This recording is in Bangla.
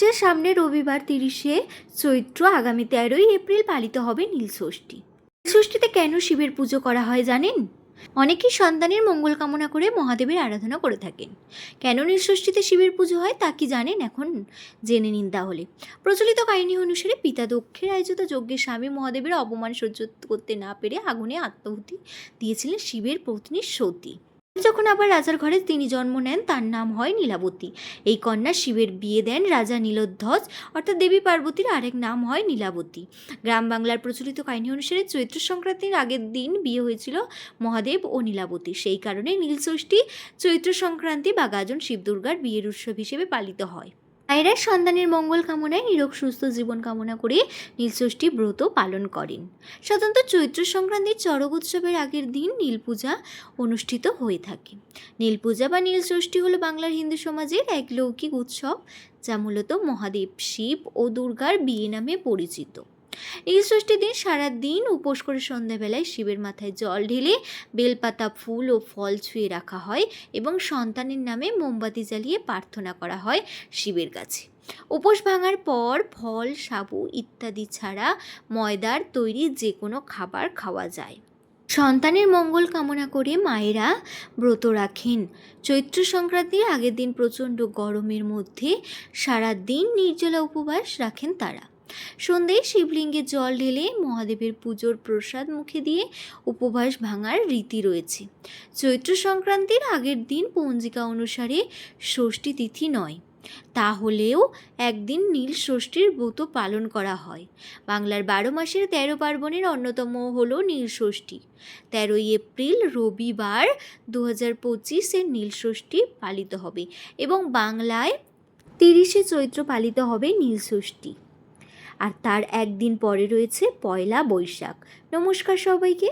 আসছে সামনে রবিবার তিরিশে চৈত্র আগামী তেরোই এপ্রিল পালিত হবে নীলষষ্ঠী নীলষষ্ঠীতে কেন শিবের পুজো করা হয় জানেন? অনেকেই সন্তানের মঙ্গল কামনা করে মহাদেবের আরাধনা করে থাকেন। কেন নীলষষ্ঠীতে শিবের পুজো হয় তা কি জানেন এখন? জেনে নিন তাহলে। প্রচলিত কাহিনী অনুসারে পিতা দক্ষের আয়োজিত যজ্ঞের স্বামী মহাদেবের অপমান সহ্য করতে না পেরে আগুনে আত্মাহুতি দিয়েছিলেন শিবের পত্নী সতী। যখন আবার রাজার ঘরে তিনি জন্ম নেন, তার নাম হয় নীলাবতী। এই কন্যা শিবের বিয়ে দেন রাজা নীলধ্বজ অর্থাৎ দেবী পার্বতীর আরেক নাম হয় নীলাবতী। গ্রাম বাংলার প্রচলিত কাহিনী অনুসারে চৈত্র সংক্রান্তির আগের দিন বিয়ে হয়েছিল মহাদেব ও নীলাবতী। সেই কারণে নীলষষ্ঠী চৈত্র সংক্রান্তি বা গাজন শিব দুর্গার বিয়ের উৎসব হিসেবে পালিত হয়। মায়েরা সন্তানের মঙ্গল কামনায় নিরোগ সুস্থ জীবন কামনা করে নীলষষ্ঠী ব্রত পালন করেন। সাধারণত চৈত্র সংক্রান্তির চড়ক উৎসবের আগের দিন নীল পূজা অনুষ্ঠিত হয়ে থাকে। নীল পূজা বা নীলষষ্ঠী হলো বাংলার হিন্দু সমাজের এক লৌকিক উৎসব, যা মূলত মহাদেব, শিব ও দুর্গার বিয়ে নামে পরিচিত। নীল ষষ্ঠীর দিন সারা দিন উপোস করে সন্ধ্যাবেলায় শিবের মাথায় জল ঢেলে বেলপাতা, ফুল ও ফল ছুঁয়ে রাখা হয় এবং সন্তানের নামে মোমবাতি জ্বালিয়ে প্রার্থনা করা হয় শিবের কাছে। উপোস ভাঙার পর ফল, সাবু ইত্যাদি ছাড়া ময়দার তৈরি যে কোনো খাবার খাওয়া যায়। সন্তানের মঙ্গল কামনা করে মায়েরা ব্রত রাখেন। চৈত্র সংক্রান্তির আগের দিন প্রচণ্ড গরমের মধ্যে সারা দিন নির্জলা উপবাস রাখেন তারা। সন্ধ্যায় শিবলিঙ্গে জল ঢেলে মহাদেবের পুজোর প্রসাদ মুখে দিয়ে উপবাস ভাঙার রীতি রয়েছে। চৈত্র সংক্রান্তির আগের দিন পঞ্জিকা অনুসারে ষষ্ঠী তিথি নয়। তাহলেও একদিন নীল ষষ্ঠীর ব্রত পালন করা হয়। বাংলার বারো মাসের তেরো পার্বণের অন্যতম হলো নীল ষষ্ঠী। তেরোই এপ্রিল রবিবার দু হাজার পঁচিশের নীল ষষ্ঠী পালিত হবে এবং বাংলায় তিরিশে চৈত্র পালিত হবে নীল ষষ্ঠী। আর তার একদিন পরে রয়েছে পয়লা বৈশাখ। নমস্কার সবাইকে।